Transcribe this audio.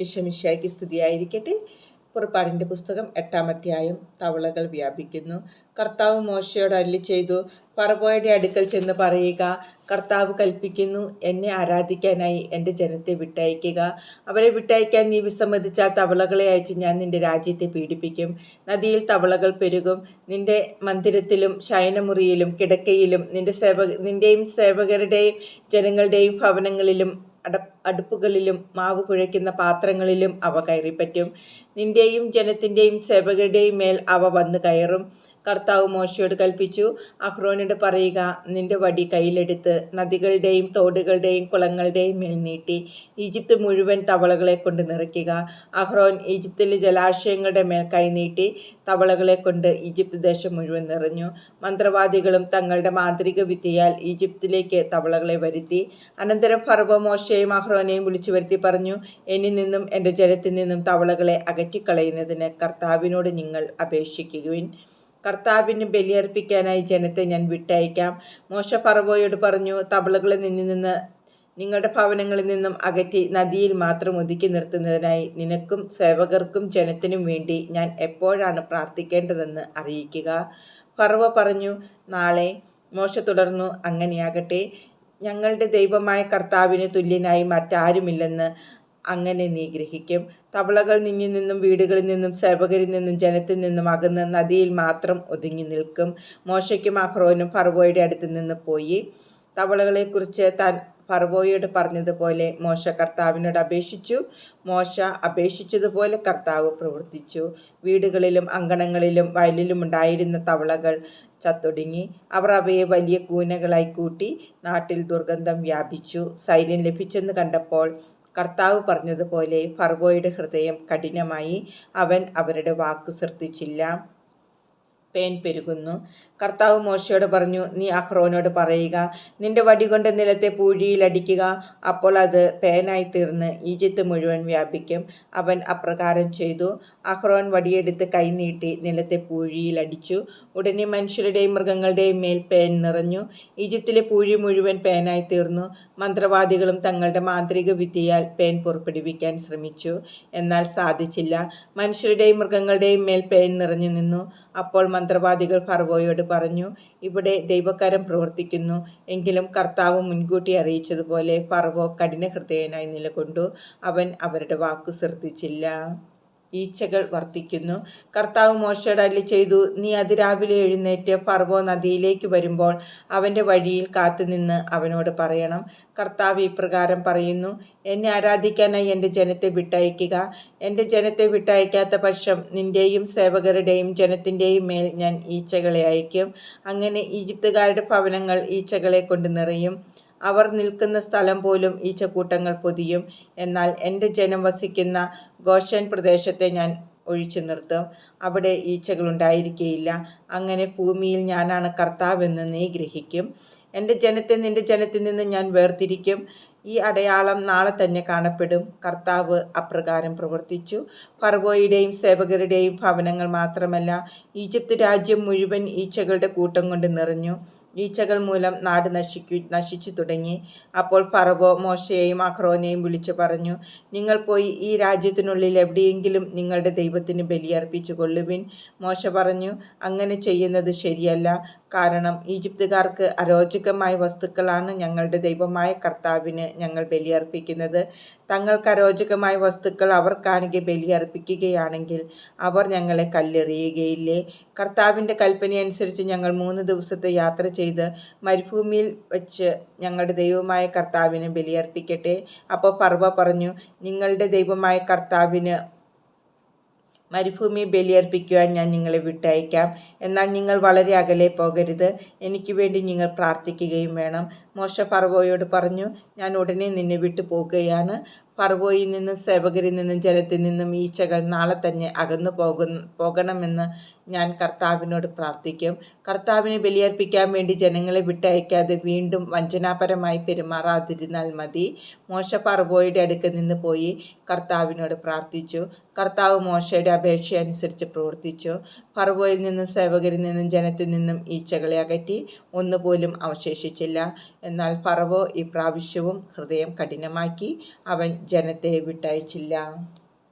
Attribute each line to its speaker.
Speaker 1: ഇഷമിഷായ്ക്ക് സ്തുതിയായിരിക്കട്ടെ. പുറപ്പാടിന്റെ പുസ്തകം എട്ടാം അധ്യായം. തവളകൾ വ്യാപിക്കുന്നു. കർത്താവ് മോശയോട് അല്ലി ചെയ്തു പറബോയുടെ അടുക്കൽ ചെന്ന് പറയുക. കർത്താവ് കൽപ്പിക്കുന്നു എന്നെ ആരാധിക്കാനായി എന്റെ ജനത്തെ വിട്ടയക്കുക അവരെ വിട്ടയക്കാൻ നീ വിസമ്മതിച്ചാൽ തവളകളെ അയച്ച് ഞാൻ നിന്റെ രാജ്യത്തെ പീഡിപ്പിക്കും. നദിയിൽ തവളകൾ പെരുകും. നിന്റെ മന്ദിരത്തിലും ശയനമുറിയിലും കിടക്കയിലും നിന്റെ സേവ നിന്റെയും സേവകരുടെയും ജനങ്ങളുടെയും ഭവനങ്ങളിലും അട അടുപ്പുകളിലും മാവ് കുഴയ്ക്കുന്ന പാത്രങ്ങളിലും അവ കയറിപ്പറ്റും. നിന്റെയും ജനത്തിന്റെയും സേവകരുടെയും മേൽ അവ വന്നു കയറും. കർത്താവ് മോശയോട് കൽപ്പിച്ചു അഹ്റോനോട് പറയുക നിന്റെ വടി കയ്യിലെടുത്ത് നദികളുടെയും തോടുകളുടെയും കുളങ്ങളുടെയും മേൽ നീട്ടി ഈജിപ്ത് മുഴുവൻ തവളകളെ കൊണ്ട് നിറയ്ക്കുക. അഹ്റോൻ ഈജിപ്തിലെ ജലാശയങ്ങളുടെ മേൽ കൈനീട്ടി തവളകളെ കൊണ്ട് ഈജിപ്ത് ദേശം മുഴുവൻ നിറഞ്ഞു. മന്ത്രവാദികളും തങ്ങളുടെ മാന്ത്രിക വിദ്യയാൽ ഈജിപ്തിലേക്ക് തവളകളെ വരുത്തി. അനന്തരം ഫർവ മോശയും അഹ്റോനെയും വിളിച്ചു വരുത്തി പറഞ്ഞു എന്നിൽ നിന്നും എന്റെ ജലത്തിൽ നിന്നും തവളകളെ അകറ്റിക്കളയുന്നതിന് കർത്താവിനോട് നിങ്ങൾ അപേക്ഷിക്കുവിൻ. കർത്താവിന് ബലിയർപ്പിക്കാനായി ജനത്തെ ഞാൻ വിട്ടയക്കാം. മോശ പറവോയോട് പറഞ്ഞു തബളകളിൽ നിന്ന് നിന്ന് നിങ്ങളുടെ ഭവനങ്ങളിൽ നിന്നും അകറ്റി നദിയിൽ മാത്രം ഒതുക്കി നിർത്തുന്നതിനായി നിനക്കും സേവകർക്കും ജനത്തിനും വേണ്ടി ഞാൻ എപ്പോഴാണ് പ്രാർത്ഥിക്കേണ്ടതെന്ന് അറിയിക്കുക? ഫറവ പറഞ്ഞു നാളെ മോശ തുടർന്നു അങ്ങനെയാകട്ടെ. ഞങ്ങളുടെ ദൈവമായ കർത്താവിന് തുല്യനായി മറ്റാരുമില്ലെന്ന് അങ്ങനെ നീ ഗ്രഹിക്കും. തവളകൾ നിന്നിൽ നിന്നും വീടുകളിൽ നിന്നും സേവകരിൽ നിന്നും ജനത്തിൽ നിന്നും അകന്ന് നദിയിൽ മാത്രം ഒതുങ്ങി നിൽക്കും. മോശയ്ക്കും അഹ്റോനും ഫർവോയുടെ അടുത്ത് നിന്ന് പോയി. തവളകളെക്കുറിച്ച് താൻ ഫർവോയോട് പറഞ്ഞതുപോലെ മോശ കർത്താവിനോട് അപേക്ഷിച്ചു. മോശ അപേക്ഷിച്ചതുപോലെ കർത്താവ് പ്രവർത്തിച്ചു. വീടുകളിലും അങ്കണങ്ങളിലും വയലിലും ഉണ്ടായിരുന്ന തവളകൾ ചത്തൊടുങ്ങി. അവർ അവയെ വലിയ കൂനകളായി കൂട്ടി നാട്ടിൽ ദുർഗന്ധം വ്യാപിച്ചു. സൈന്യം ലഭിച്ചെന്ന് കണ്ടപ്പോൾ കർത്താവ് പറഞ്ഞതുപോലെ ഫർവോയുടെ ഹൃദയം കഠിനമായി. അവൻ അവരുടെ വാക്ക് ശ്രദ്ധിച്ചില്ല. പേൻ പെരുകുന്നു. കർത്താവ് മോശയോട് പറഞ്ഞു നീ അഹ്റോനോട് പറയുക നിന്റെ വടി കൊണ്ട് നിലത്തെ പൂഴിയിലടിക്കുക അപ്പോൾ അത് പേനായി തീർന്ന് ഈജിപ്ത് മുഴുവൻ വ്യാപിക്കും. അവൻ അപ്രകാരം ചെയ്തു. അഹ്റോൻ വടിയെടുത്ത് കൈനീട്ടി നിലത്തെ പൂഴിയിലടിച്ചു ഉടനെ മനുഷ്യരുടെയും മൃഗങ്ങളുടെയും മേൽ പേൻ നിറഞ്ഞു. ഈജിപ്തിലെ പൂഴി മുഴുവൻ പേനായി തീർന്നു. മന്ത്രവാദികളും തങ്ങളുടെ മാന്ത്രിക വിദ്യയാൽ പേൻ പുറപ്പെടുവിക്കാൻ ശ്രമിച്ചു. എന്നാൽ സാധിച്ചില്ല. മനുഷ്യരുടെയും മൃഗങ്ങളുടെയും മേൽ പേൻ നിറഞ്ഞു നിന്നു. അപ്പോൾ മന്ത്രവാദികൾ ഫർവോയോട് പറഞ്ഞു ഇവിടെ ദൈവകരം പ്രവർത്തിക്കുന്നു. എങ്കിലും കർത്താവ് മുൻകൂട്ടി അറിയിച്ചതുപോലെ ഫർവോ കഠിനഹൃദയനായി നിലകൊണ്ടു. അവൻ അവരുടെ വാക്കു ശ്രദ്ധിച്ചില്ല. ഈച്ചകൾ വർദ്ധിക്കുന്നു കർത്താവ് മോശയുടെ അല്ലി ചെയ്തു നീ അതിരാവിലെ എഴുന്നേറ്റ് പർവോ നദിയിലേക്ക് വരുമ്പോൾ അവന്റെ വഴിയിൽ കാത്തുനിന്ന് അവനോട് പറയണം. കർത്താവ് ഇപ്രകാരം പറയുന്നു എന്നെ ആരാധിക്കാനായി എന്റെ ജനത്തെ വിട്ടയക്കുക. എന്റെ ജനത്തെ വിട്ടയക്കാത്ത പക്ഷം നിന്റെയും സേവകരുടെയും ജനത്തിന്റെയും മേൽ ഞാൻ ഈച്ചകളെ അയക്കും അങ്ങനെ ഈജിപ്തുകാരുടെ ഭവനങ്ങൾ ഈച്ചകളെ കൊണ്ട് നിറയും. അവർ നിൽക്കുന്ന സ്ഥലം പോലും ഈച്ചക്കൂട്ടങ്ങൾ പൊതിയും. എന്നാൽ എന്റെ ജനം വസിക്കുന്ന ഗോഷൻ പ്രദേശത്തെ ഞാൻ ഒഴിച്ചു നിർത്തും. അവിടെ ഈച്ചകൾ ഉണ്ടായിരിക്കുകയില്ല അങ്ങനെ ഭൂമിയിൽ ഞാനാണ് കർത്താവെന്ന് നീ ഗ്രഹിക്കും. എന്റെ ജനത്തെ നിന്റെ ജനത്തിൽ നിന്ന് ഞാൻ വേർതിരിക്കും. ഈ അടയാളം നാളെ തന്നെ കാണപ്പെടും. കർത്താവ് അപ്രകാരം പ്രവർത്തിച്ചു. ഫർവോയുടെയും സേവകരുടെയും ഭവനങ്ങൾ മാത്രമല്ല ഈജിപ്ത് രാജ്യം മുഴുവൻ ഈച്ചകളുടെ കൂട്ടം കൊണ്ട് നിറഞ്ഞു. ഈച്ചകൾ മൂലം നാട് നശിക്കു നശിച്ചു തുടങ്ങി. അപ്പോൾ ഫറവോ മോശയെയും അഹ്റോനെയും വിളിച്ചു പറഞ്ഞു നിങ്ങൾ പോയി ഈ രാജ്യത്തിനുള്ളിൽ എവിടെയെങ്കിലും നിങ്ങളുടെ ദൈവത്തിന് ബലിയർപ്പിച്ചു കൊള്ളുവിൻ. മോശ പറഞ്ഞു അങ്ങനെ ചെയ്യുന്നത് ശരിയല്ല. കാരണം ഈജിപ്തുകാർക്ക് അരോചകമായ വസ്തുക്കളാണ് ഞങ്ങളുടെ ദൈവമായ കർത്താവിന് ഞങ്ങൾ ബലിയർപ്പിക്കുന്നത്. തങ്ങൾക്ക് അരോചകമായ വസ്തുക്കൾ അവർ ബലിയർപ്പിക്കുകയാണെങ്കിൽ അവർ ഞങ്ങളെ കല്ലെറിയുകയില്ലേ? കർത്താവിന്റെ കൽപ്പനയനുസരിച്ച് ഞങ്ങൾ മൂന്ന് ദിവസത്തെ യാത്ര മരുഭൂമിയിൽ വെച്ച് ഞങ്ങളുടെ ദൈവമായ കർത്താവിന് ബലിയർപ്പിക്കട്ടെ. അപ്പോൾ പർവ പറഞ്ഞു നിങ്ങളുടെ ദൈവമായ കർത്താവിന് മരുഭൂമി ബലിയർപ്പിക്കുവാൻ ഞാൻ നിങ്ങളെ വിട്ടയക്കാം. എന്നാൽ നിങ്ങൾ വളരെ അകലെ പോകരുത്. എനിക്ക് വേണ്ടി നിങ്ങൾ പ്രാർത്ഥിക്കുകയും വേണം. മോശ പർവോയോട് പറഞ്ഞു ഞാൻ ഉടനെ നിന്നെ വിട്ടു പോകുകയാണ് പറവോയിൽ നിന്നും സേവകരിൽ നിന്നും ജലത്തിൽ നിന്നും ഈച്ചകൾ നാളെ തന്നെ അകന്നു പോകുന്ന പോകണമെന്ന് ഞാൻ കർത്താവിനോട് പ്രാർത്ഥിക്കും. കർത്താവിനെ ബലിയർപ്പിക്കാൻ വേണ്ടി ജനങ്ങളെ വിട്ടയക്കാതെ വീണ്ടും വഞ്ചനാപരമായി പെരുമാറാതിരുന്നാൽ മതി. മോശ പറവോയുടെ അടുക്കൽ നിന്ന് പോയി കർത്താവിനോട് പ്രാർത്ഥിച്ചു. കർത്താവ് മോശയുടെ അപേക്ഷ അനുസരിച്ച് പ്രവർത്തിച്ചു. ഫർവോയിൽ നിന്നും സേവകരിൽ നിന്നും ജനത്തിൽ നിന്നും ഈച്ചകളെ അകറ്റി ഒന്നുപോലും അവശേഷിച്ചില്ല. എന്നാൽ പറവോ ഈ പ്രാവശ്യവും ഹൃദയം കഠിനമാക്കി. അവൻ ജനത്തെ വിട്ടയച്ചില്ല